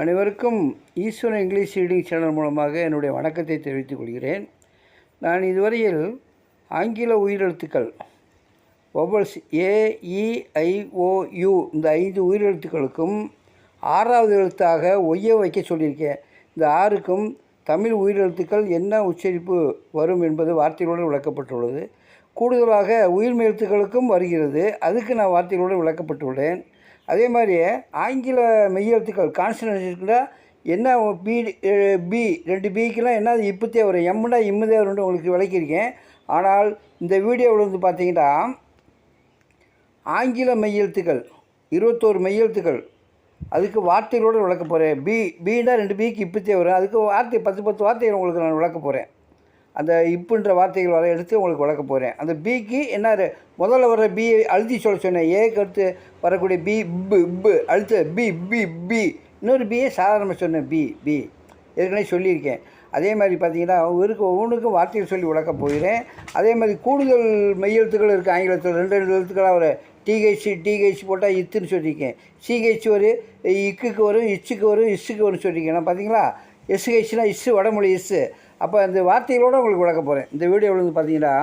அனைவருக்கும் ஈஸ்வரன் English reading channel மூலமாக என்னுடைய வணக்கத்தை தெரிவித்துக் கொள்கிறேன். நான் இதுவரையில் ஆங்கில உயிரெழுத்துக்கள் ஒவ்வொல்ஸ் ஏஇஐஓயு e, இந்த ஐந்து உயிரெழுத்துக்களுக்கும் ஆறாவது எழுத்தாக ஒய்யை வைக்க சொல்லியிருக்கேன். இந்த ஆறுக்கும் தமிழ் உயிரெழுத்துக்கள் என்ன உச்சரிப்பு வரும் என்பது வார்த்தைகளுடன் விளக்கப்பட்டுள்ளது. கூடுதலாக உயிர்மெழுத்துக்களுக்கும் வருகிறது. அதுக்கு நான் வார்த்தைகளோடு விளக்கப்பட்டுள்ளேன். அதே மாதிரி ஆங்கில மெய்யெழுத்துக்கள் கான்சனன்ட் என்ன பி பி ரெண்டு பிக்கெலாம் என்ன இப்போத்தே வரும் எம்முடா இம்முதே வரும்னு உங்களுக்கு விளக்கியிருக்கேன். ஆனால் இந்த வீடியோவில் வந்து பார்த்தீங்கன்னா ஆங்கில மெய்யெழுத்துக்கள் இருபத்தோரு மெய்யெழுத்துக்கள் அதுக்கு வார்த்தைகளோடு விளக்க போகிறேன் பி பீனா ரெண்டு பிக்கு இப்போத்தே வரும். அதுக்கு வார்த்தை பத்து பத்து வார்த்தைகள் உங்களுக்கு நான் விளக்க போகிறேன் அந்த இப்புன்ற வார்த்தைகள் வர எடுத்து உங்களுக்கு வளர்க்க போகிறேன் அந்த பிக்கு என்ன முதல்ல வர பி அழுத்தி சொல்ல சொன்னேன். ஏக்கு அடுத்து வரக்கூடிய பி பு பு அழுத்த பி பி பி இன்னொரு பியை சாதாரணமாக சொன்னேன். பி பி ஏற்கனவே சொல்லியிருக்கேன். அதே மாதிரி பார்த்தீங்கன்னா ஒவ்வொருக்கு ஒவ்வொன்றுக்கும் வார்த்தைகள் சொல்லி விளக்க போகிறேன். அதே மாதிரி கூடுதல் மெய்யெழுத்துக்கள் இருக்குது ஆங்கிலத்தில் ரெண்டு ரெண்டு எழுத்துக்களாக ஒரு டிஹெச் டிஹெச் போட்டால் இத்துன்னு சொல்லியிருக்கேன். சிஹெச் ஒரு இக்குக்கு வரும் இச்சுக்கு வரும் இஸ்ஸுக்கு வரும் சொல்லியிருக்கேன். நான் பார்த்தீங்களா? எஸ்ஹெச்னா இஸ்ஸு வடமொழி இஸ்ஸு அப்போ அந்த வார்த்தைகளோடு உங்களுக்கு விளக்க போகிறேன் இந்த வீடியோவில் வந்து பார்த்தீங்கன்னா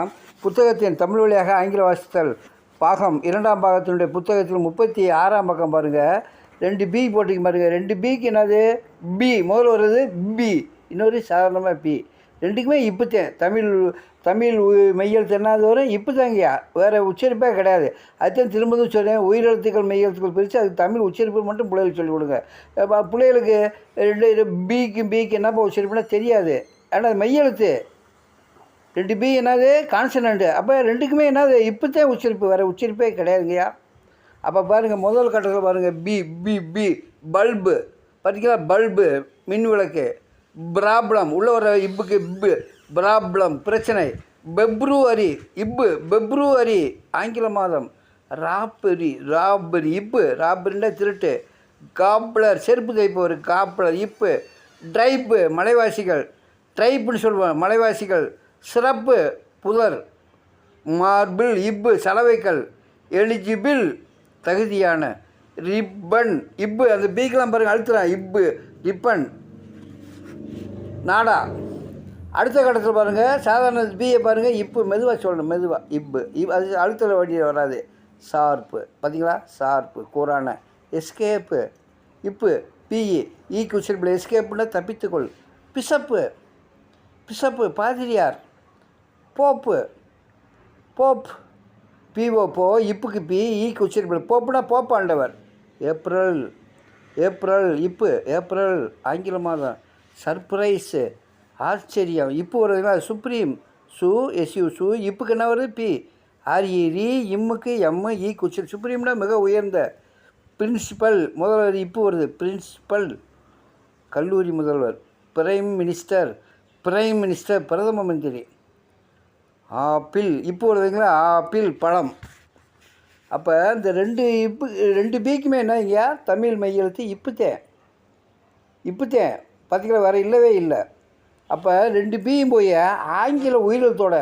புத்தகத்தின் தமிழ் வழியாக ஆங்கில வாசித்தல் பாகம் இரண்டாம் பாகத்தினுடைய புத்தகத்தில் முப்பத்தி ஆறாம் பக்கம் பாருங்கள் ரெண்டு பி போட்டிங்க பாருங்கள் ரெண்டு பிக்கு என்னது? பி முதல் வருது பி இன்னொரு சாதாரணமாக பி ரெண்டுக்குமே இப்போத்தேன் தமிழ் தமிழ் மெய்யல் தென்னாது வரும்? இப்போ தாங்கயா வேறு உச்சரிப்பே கிடையாது. அதுதான் திரும்பவும் சொல்கிறேன் உயிரெழுத்துக்கள் மெய்யெழுத்துக்கள் பிரித்து அது தமிழ் உச்சரிப்பு மட்டும் பிள்ளைகளுக்கு சொல்லிக் கொடுங்க. பிள்ளைகளுக்கு ரெண்டு இது பிக்கு பிக்கு என்னப்பா உச்சரிப்புனா தெரியாது. ஆனால் மெய்யெழுத்து ரெண்டு பி என்னது? கான்சனண்ட்டு அப்போ ரெண்டுக்குமே என்னது? இப்போத்தே உச்சரிப்பு வேறு உச்சரிப்பே கிடையாதுங்கய்யா. அப்போ பாருங்கள் முதல் கட்டத்தில் பாருங்கள் பி பி பி பல்பு பார்த்தீங்களா பல்பு மின் விளக்கு. ப்ராப்ளம் உள்ள வர இப்புக்கு இப்பு. ப்ராப்ளம் பிரச்சனை. பெப்ருவரி இப்பு. பெப்ருவரி ஆங்கில மாதம். ராப்பரி ராபரி இப்பு. ராபரின்னா திருட்டு. காப்ளர் செருப்பு தைப்பவர் காப்ளர் இப்பு. ட்ரைப்பு மலைவாசிகள். ட்ரைப்புன்னு சொல்லுவாங்க. மலைவாசிகள் சிறப்பு புதர் மார்பிள் இப்பு சலவைக்கல் எலிஜிபிள் தகுதியான ரிப்பன் இப்பு அந்த பீக்கெலாம் பாருங்கள் அழுத்துறேன். இப்பு ரிப்பன். நாடா. அடுத்த கட்டத்தில் பாருங்கள் சாதாரண பிஏ பாருங்கள் இப்பு மெதுவாக சொல்லணும் மெதுவாக இப்பு இப் அது அழுத்தல வண்டியில் வராது. சார்ப்பு. பார்த்தீங்களா சார்ப்பு கூறான. எஸ்கேப்பு இப்பு பிஇ ஈ உச்சரிப்பில் எஸ்கேப்புன்னா தப்பித்துக்கொள். பிசப்பு பிசப்பு பாதிரியார் போப்பு போப் பிஓ போ இப்புக்கு பி ஈக்கு உச்சரிப்பில் போப்புனா போப்பாண்டவர் ஏப்ரல் ஏப்ரல் இப்பு ஏப்ரல் ஆங்கில மாதம். சர்ப்ரைஸு ஆச்சரியம். இப்போ வருதுன்னா சுப்ரீம் சு எஸ்யூ சு இப்புக்கு என்ன வருது? பி. ஆர்இரி இம்முக்கு எம்மு ஈ குச்சல் சுப்ரீம்னா மிக உயர்ந்த பிரின்சிபல் முதல்வர் இப்போ வருது. பிரின்சிபல் கல்லூரி முதல்வர் பிரைம் மினிஸ்டர் பிரைம் மினிஸ்டர் பிரதம மந்திரி ஆப்பிள் இப்போ வருதுங்களா ஆப்பிள் பழம் அப்போ இந்த ரெண்டு இப்பு ரெண்டு பீக்குமே என்னங்கய்யா தமிழ் மையெழுத்து இப்புத்தேன் இப்புத்தேன் பார்த்திங்களா வேறு இல்லவே இல்லை. அப்போ ரெண்டு பியும் போய் ஆங்கில உயிரெழுத்தோட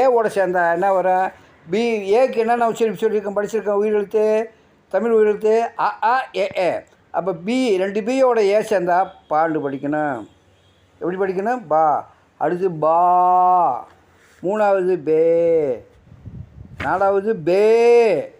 ஏவோட சேர்ந்தா என்ன வரும்? பி ஏக்கு என்னென்ன உச்சரிப்பு சொல்லியிருக்கேன் படிச்சிருக்கேன் உயிரெழுத்து தமிழ் உயிரெழுத்து அ ஆ ஏ ஏ. அப்போ பி ரெண்டு பியோட ஏ சேர்ந்தா பாண்டு படிக்கணும். எப்படி படிக்கணும்? பா. அடுத்து பா. மூணாவது பே. நாலாவது பே.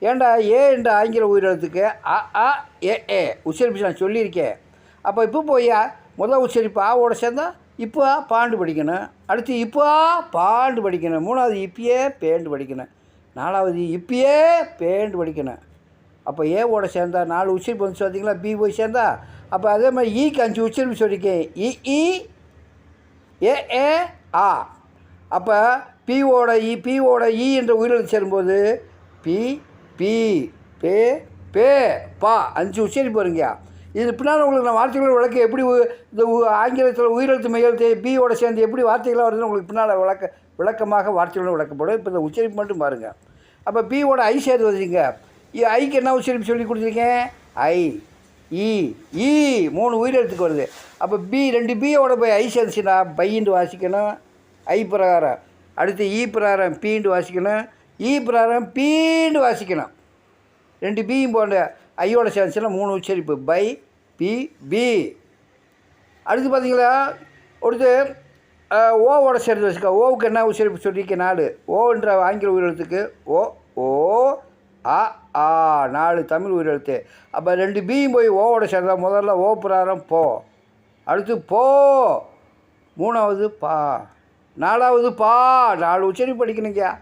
ஏண்டா ஏ என்ற ஆங்கில உயிரிழத்துக்கு அ ஆ ஏ ஏ. உச்சரிப்பு நான் சொல்லியிருக்கேன். அப்போ இப்போ போய் முதல் உச்சரிப்பு ஆவோட சேர்ந்தா இப்போ பாண்டு படிக்கணும். அடுத்து இப்போ பாண்டு படிக்கணும். மூணாவது இப்பயே பேண்டு படிக்கணும். நாலாவது இப்பயே பேண்டு படிக்கணும். அப்போ ஏவோட சேர்ந்தா நாலு உச்சரிப்பு வந்து பார்த்தீங்களா பி போய் சேர்ந்தா? அப்போ அதே மாதிரி e ஈக்கு அஞ்சு உச்சரிப்பு சொல்லியிருக்கேன் இ e, இ e, ஏ ஏ ஆ. அப்போ பிஓட இ பிஓட இ என்ற உயிரெழுத்து சேரும்போது பி பி பே பே பா. அஞ்சு உச்சரிப்பு வருங்கய்யா இது பின்னால் உங்களுக்கு நான் வார்த்தைகளோட விளக்க எப்படி இந்த உ- ஆங்கிலத்தில் உயிரெழுத்து மெய்யெழுத்து பியோட சேர்ந்து எப்படி வார்த்தைகளாக வருதுன்னு உங்களுக்கு பின்னால் விளக்க விளக்கமாக வார்த்தைகளோட விளக்கப்படும். இப்போ இந்த உச்சரிப்பு மட்டும் பாருங்கள் அப்போ பியோட ஐ சேர்த்து வச்சுங்க ஐக்கு என்ன உச்சரிப்பு சொல்லி கொடுத்துருக்கேன்? ஐ இ ஈ மூணு உயிரெழுத்துக்கு வருது. அப்போ பி ரெண்டு பியோட போய் ஐ சேர்ந்துச்சுன்னா பையின்னு வாசிக்கணும். ஐ பிரகாரம். அடுத்து ஈ பிரகாரம் பீண்டு வாசிக்கணும். ஈ பிரகாரம் பீண்டு வாசிக்கணும். ரெண்டு பியும் போன்ற ஐயோட சேர்ந்துச்சுன்னா மூணு உச்சரிப்பு. பை பி பி அடுத்து பார்த்தீங்களா அடுத்து ஓவோட சேர்ந்து வச்சுக்க ஓவுக்கு என்ன உச்சரிப்பு சொல்லியிருக்கேன் நாலு. ஓன்ற ஆங்கில உயிரெழுத்துக்கு ஓ ஓ ஆ ஆ நாலு தமிழ் உயிரெழுத்து அப்போ ரெண்டு பியும் போய் ஓவோட சேர்ந்தா முதல்ல ஓ பிராரம் போ. அடுத்து போ. மூணாவது பா. நாலாவது பா. நாலு உச்சரிப்பு படிக்கணுங்கய்யா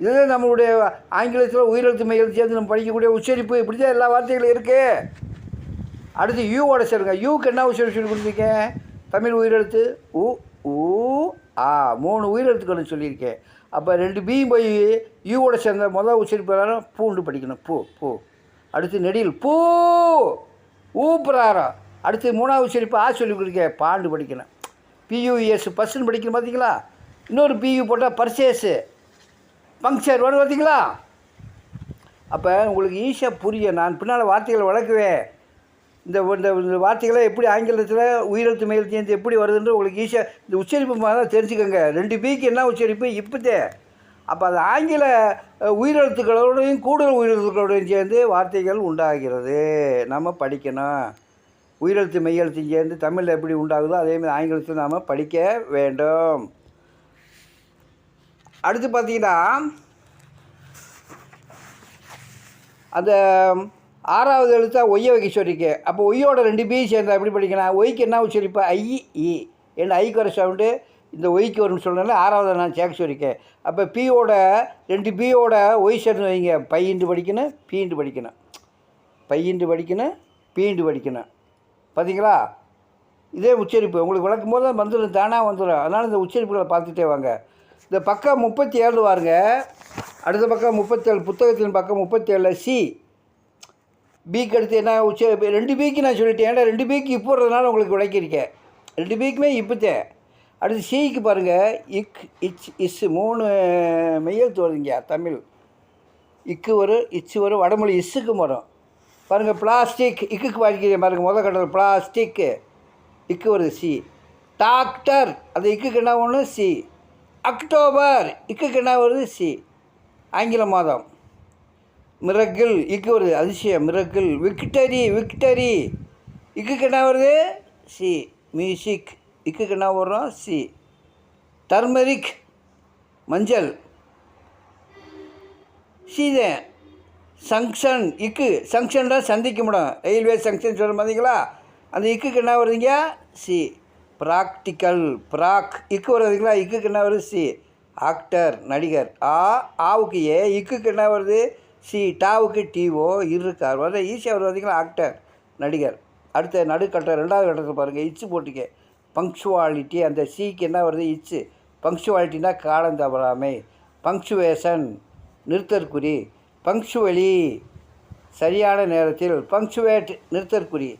இதுதான் நம்மளுடைய ஆங்கிலத்தில் உயிரெழுத்து மையத்தில் சேர்ந்து நம்ம படிக்கக்கூடிய உச்சரிப்பு. இப்படி தான் எல்லா வார்த்தைகளும் இருக்குது அடுத்து யூவோட சேருங்க. யூக்கு என்ன உச்சரிப்பு சொல்லி கொடுத்துருக்கேன் தமிழ் உயிரெழுத்து உ ஊ ஆ. மூணு உயிரெழுத்துக்கள் சொல்லியிருக்கேன். அப்போ ரெண்டு பியும் போய் யூவோட சேர்ந்த மொதல் உச்சரிப்பு எல்லாரும் பூண்டு படிக்கணும். பூ பூ. அடுத்து நெடியில் பூ. ஊ பிராரம் அடுத்து மூணாவது உச்சரிப்பு ஆ சொல்லி கொடுக்க பாண்டு படிக்கணும். பியூஎஸ் பர்சன் e, படிக்கணும் பார்த்தீங்களா இன்னொரு பியூ போட்டால் பர்சேஸு பங்க்சர் வரும் பார்த்தீங்களா அப்போ உங்களுக்கு ஈஸியாக புரிய நான் பின்னால் வார்த்தைகளை வளர்க்குவேன் இந்த இந்த இந்த வார்த்தைகளை எப்படி ஆங்கிலத்தில் உயிரெழுத்து மையெழுத்து சேர்ந்து எப்படி வருதுன்றது உங்களுக்கு ஈஸியாக இந்த உச்சரிப்பு மாதிரி தெரிஞ்சுக்கோங்க. ரெண்டு பிக்கு என்ன உச்சரிப்பு? இப்போதே அப்போ அது ஆங்கில உயிரெழுத்துக்களோடையும் கூடுதல் உயிரெழுத்துக்களோடையும் சேர்ந்து வார்த்தைகள் உண்டாகிறது. நம்ம படிக்கணும். உயிரெழுத்து மெய்யெழுத்து சேர்ந்து தமிழில் எப்படி உண்டாகுதோ அதேமாதிரி ஆங்கிலத்தில் நாம் படிக்க வேண்டும். அடுத்து பார்த்தீங்கன்னா அந்த ஆறாவது எழுத்தா ஒய்ய வைக்க சொல்லியிருக்கேன் அப்போ ஒய்யோட ரெண்டு பி சேர்ந்தா எப்படி படிக்கணும்? ஒய்க்கு என்ன உச்சரிப்பு? ஐ இ. என்ன ஐக்கு வர சவுண்டு இந்த ஒய்க்கு வரும்னு சொன்னனால ஆறாவது நான் சேர்க்க சொல்லியிருக்கேன் அப்போ பியோட ரெண்டு பியோட ஒய் சேர்ந்து வைங்க. பையின்று படிக்கணும் பீண்டு படிக்கணும். பையின்று படிக்கணும் பீண்டு படிக்கணும். பார்த்தீங்களா இதே உச்சரிப்பு. உங்களுக்கு விளக்கும் போது வந்துடும் தானாக வந்துடும். அதனால் இந்த உச்சரிப்புகளை பார்த்துட்டே வாங்க. இந்த பக்கம் முப்பத்தி ஏழு பாருங்க அடுத்த பக்கம் முப்பத்தேழு புத்தகத்தின் பக்கம் முப்பத்தேழில் சி. பிக்கு அடுத்து என்ன உச்ச ரெண்டு பிக்கு நான் சொல்லிட்டேன். ஏன்னா ரெண்டு பிக்கு இப்போறதுனால உங்களுக்கு விளக்கியிருக்கேன் ரெண்டு பிக்குமே இப்போத்தே. அடுத்து சிக்கு பாருங்கள் இக் இச் இஸ் மூணு மெய்யெழுத்து வருதுங்க தமிழ். இக்கு வரும் இச்சு வரும் வடமொழி இஸ்ஸுக்கும் வரும். பாருங்கள் பிளாஸ்டிக் இக்குக்கு பாதிக்கிறேன் பாருங்கள் முதல் கட்டத்தில் பிளாஸ்டிக்கு. இக்கு வருது சி. டாக்டர் அது இக்குக்கு என்ன ஒன்று சி. அக்டோபர் இக்குக்கு என்ன வருது? சி. ஆங்கில மாதம். மிரக்கிள் இக்கு வருது அதிசயம். Miracle victory victory. இக்குக்கு என்ன வருது? சி. மியூசிக். இக்குக்கு என்ன வரும் சி. டர்மரிக் மஞ்சள். சீதே. சங்ஷன். இக்கு. சங்ஷன் தான் சந்திக்க முடியும் ரயில்வே சங்ஷன் சொல்ல பார்த்தீங்களா அந்த இக்குக்கு என்ன வருதுங்க? சி. ப்ராக்டிக்கல். ப்ராக். இக்கு வருதுங்களா இக்குக்கு என்ன வருது? சி. ஆக்டர் நடிகர். ஆ ஆவுக்கு ஏ. இக்குக்கு என்ன வருது? சி டாவுக்கு டிஓ இருக்கார். வந்து ஈஸியாக வருது பார்த்தீங்களா ஆக்டர் நடிகர். அடுத்த நடுக்கட்டம் ரெண்டாவது கட்டத்தில் பாருங்கள் இச்சு போட்டிக்க. பங்க்சுவாலிட்டி அந்த சிக்கு என்ன வருது? இச்சு. பங்க்சுவாலிட்டினா காலம் தவறாமை. பங்க்சுவேஷன் நிறுத்தற்குறி. பங்க்சுவலி சரியான நேரத்தில் பங்க்சுவேட் நிறுத்தற்குறி.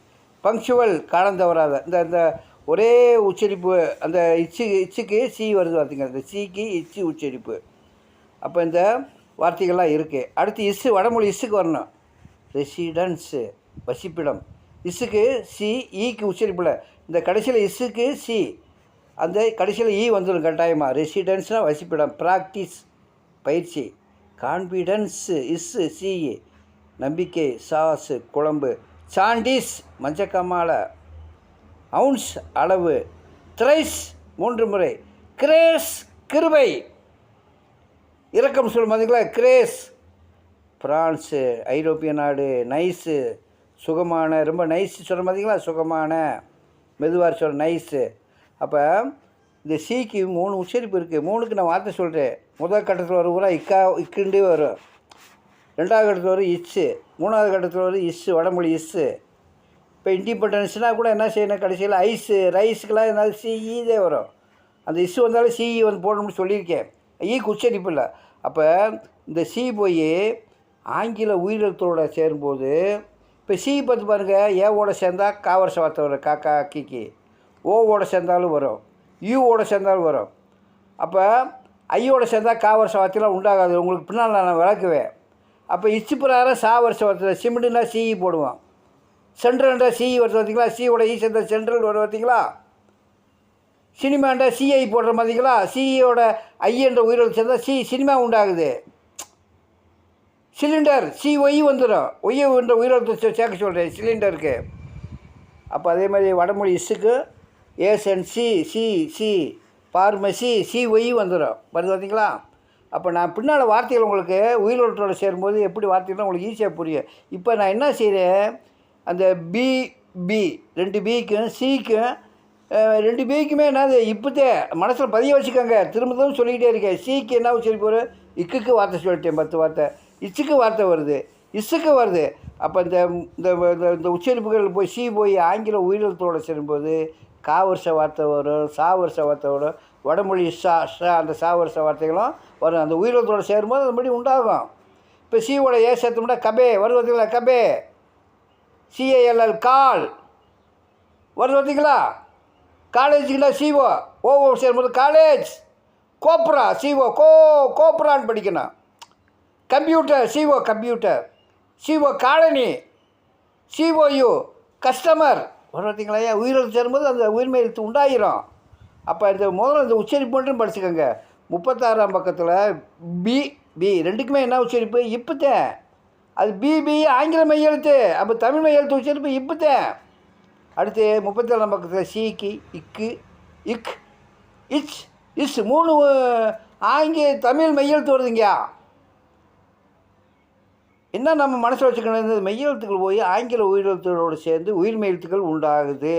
பங்க்சுவல் காலம் தவறாத. இந்த இந்த ஒரே உச்சரிப்பு அந்த இச்சு இச்சுக்கு சி வருது பார்த்தீங்க அந்த சிக்கு இச்சு உச்சரிப்பு. அப்போ இந்த வார்த்தைகள்லாம் இருக்குது அடுத்து இஸ்ஸு வடமொழி இஸ்ஸுக்கு வரணும். ரெசிடன்ஸு வசிப்பிடம். இஸ்ஸுக்கு சி ஈக்கு e உச்சரிப்பில். இந்த கடைசியில் இஸ்ஸுக்கு சி அந்த கடைசியில் ஈ e வந்துடும் கட்டாயமாக ரெசிடென்ஸ்னால் வசிப்பிடம். ப்ராக்டிஸ் பயிற்சி. கான்ஃபிடென்ஸு இஸ்ஸு சி நம்பிக்கை சாஸு குழம்பு. சாண்டிஸ் மஞ்சக்கமால. அவுன்ஸ் அளவு. த்ரைஸ் மூன்று முறை. கிரேஸ் கிருபை. இறக்கம் சொல்லும் பார்த்தீங்களா கிரேஸ். பிரான்ஸு ஐரோப்பிய நாடு நைஸு. சுகமான ரொம்ப நைஸ் சொல்கிற பார்த்தீங்களா சுகமான. மெதுவாக சொல்கிற நைஸு. அப்போ இந்த சீக்கு மூணு உச்சரிப்பு இருக்குது மூணுக்கு நான் வார்த்தை சொல்கிறேன் முதல் கட்டத்தில் வர பூரா இக்கா இக்குண்டே வரும். ரெண்டாவது கட்டத்தில் வரும் இச்சு. மூணாவது கட்டத்தில் வரும் இஸ்ஸு வடமொழி இஸ்ஸு இப்போ இண்டிபெண்டன்ஸ்னால் கூட என்ன செய்யணும்? கடைசியில் ஐஸு ரைஸுக்கெல்லாம் என்னால் சிஇதே வரும். அந்த இஸ்ஸு வந்தாலும் சிஇ வந்து போடணும்னு சொல்லியிருக்கேன். ஈக்கு உச்சரிப்பு இல்லை அப்போ இந்த சி போய் ஆங்கில உயிரெழுத்தோட சேரும்போது இப்போ சி பார்த்து பாருங்கள் ஏவோட சேர்ந்தால் காவரச வார்த்தை வரும் காக்கா கிக்கி ஓவோட சேர்ந்தாலும் வரும் யூவோட சேர்ந்தாலும் வரும். அப்போ ஐயோட சேர்ந்தால் காவரச வார்த்தையெல்லாம் உண்டாகாது உங்களுக்கு பின்னால் நான் விளக்குவேன். அப்போ இச்சு பிரகாரம் சா வருஷ வார்த்தை சிமெண்ட்டுனா சிஇ போடுவோம் சென்ட்ரல்ன்றா சிஇ வருது பார்த்தீங்களா சியோட ஈ e சேர்ந்த சென்ட்ரல் வரும் பார்த்தீங்களா சினிமான்ற சிஐ போடுற மாதிரிங்களா? சிஇயோட ஐ என்ற உயிரோடு சேர்ந்தால் சி சினிமா உண்டாகுது. சிலிண்டர் சி ஒய் வந்துடும் ஒய் என்ற உயிரோடு சேர்க்க சொல்கிறேன் சிலிண்டருக்கு அப்போ அதே மாதிரி வடமொழி இஸுக்கு S and C C C pharmacy C Y வந்துடும் வருது பார்த்தீங்களா அப்போ நான் பின்னால் வார்த்தைகள் உங்களுக்கு உயிரோட்டோட சேரும்போது எப்படி வார்த்தைகள்லாம் உங்களுக்கு ஈஸியாக புரியும். இப்போ நான் என்ன செய்கிறேன் அந்த பி பி ரெண்டு பிக்கும் சிக்கும் ரெண்டு பேருக்குமே என்னது இப்போதே மனசில் பதிய வச்சுக்கோங்க. திரும்ப திரும்ப சொல்லிக்கிட்டே இருக்கேன். சீக்கு என்ன சொல்லி போகிற இக்குக்கு வார்த்தை சொல்லிட்டேன் பத்து வார்த்தை. இச்சுக்கு வார்த்தை வருது. இசுக்கு வருது. அப்போ இந்த இந்த இந்த- இந்த உச்சரிப்புகள் போய் சி போய் ஆங்கில உயிரிழத்தோடு சேரும்போது கா வருஷ வார்த்தை வரும் சா வருஷ வார்த்தை வரும். வடமொழி ஷா ஷா அந்த சா வருஷ வார்த்தைகளும் வரும். அந்த உயிரிழத்தோடு சேரும்போது அது மாதிரி உண்டாகும். இப்போ சியோட ஏ சேர்த்தோம்னா கபே வருது பார்த்தீங்களா கபே சிஏஎல்எல் கால். வருது பார்த்தீங்களா காலேஜுக்குன்னா சிஓ ஓஓ சேரும்போது காலேஜ் கோப்ரா சிஓ கோ கோப்ரான்னு படிக்கணும். Computer CO computer. CO colony. COU customer வர பார்த்தீங்களா ஏன் உயிரெழுத்து சேரும்போது அந்த உயிர்மை எழுத்து உண்டாயிரும். அப்போ இந்த முதல்ல இந்த உச்சரிப்பு மட்டும் படிச்சுக்கோங்க. முப்பத்தாறாம் பக்கத்தில் பி பி ரெண்டுக்குமே என்ன உச்சரிப்பு? இப்புத்தேன். அது பிபி ஆங்கில மையெழுத்து. அப்போ தமிழ் மையெழுத்து உச்சரிப்பு இப்புத்தேன். அடுத்து முப்பத்தேழாம் பக்கத்தில் சீக்கு இக்கு இக் இச் இஸ். மூணு ஆங்கில தமிழ் மெய்யெழுத்து வருதுங்கயா என்ன நம்ம மனசில் வச்சுக்கணும் இந்த மெய்யெழுத்துக்கள் போய் ஆங்கில உயிரெழுத்துகளோடு சேர்ந்து உயிர் மெய்யெழுத்துக்கள் உண்டாகுது.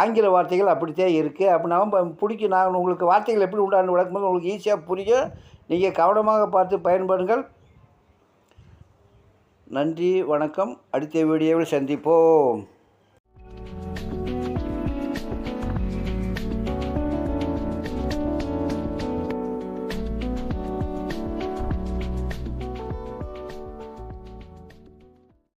ஆங்கில வார்த்தைகள் அப்படித்தான் இருக்குது அப்போ நம்ம பிடிக்கும் நான் உங்களுக்கு வார்த்தைகள் எப்படி உண்டான்னு விளக்கும்போது உங்களுக்கு ஈஸியாக புரியும். நீங்கள் கவனமாக பார்த்து பயன்படுங்கள். நன்றி வணக்கம். அடுத்த வீடியோவில் சந்திப்போம்.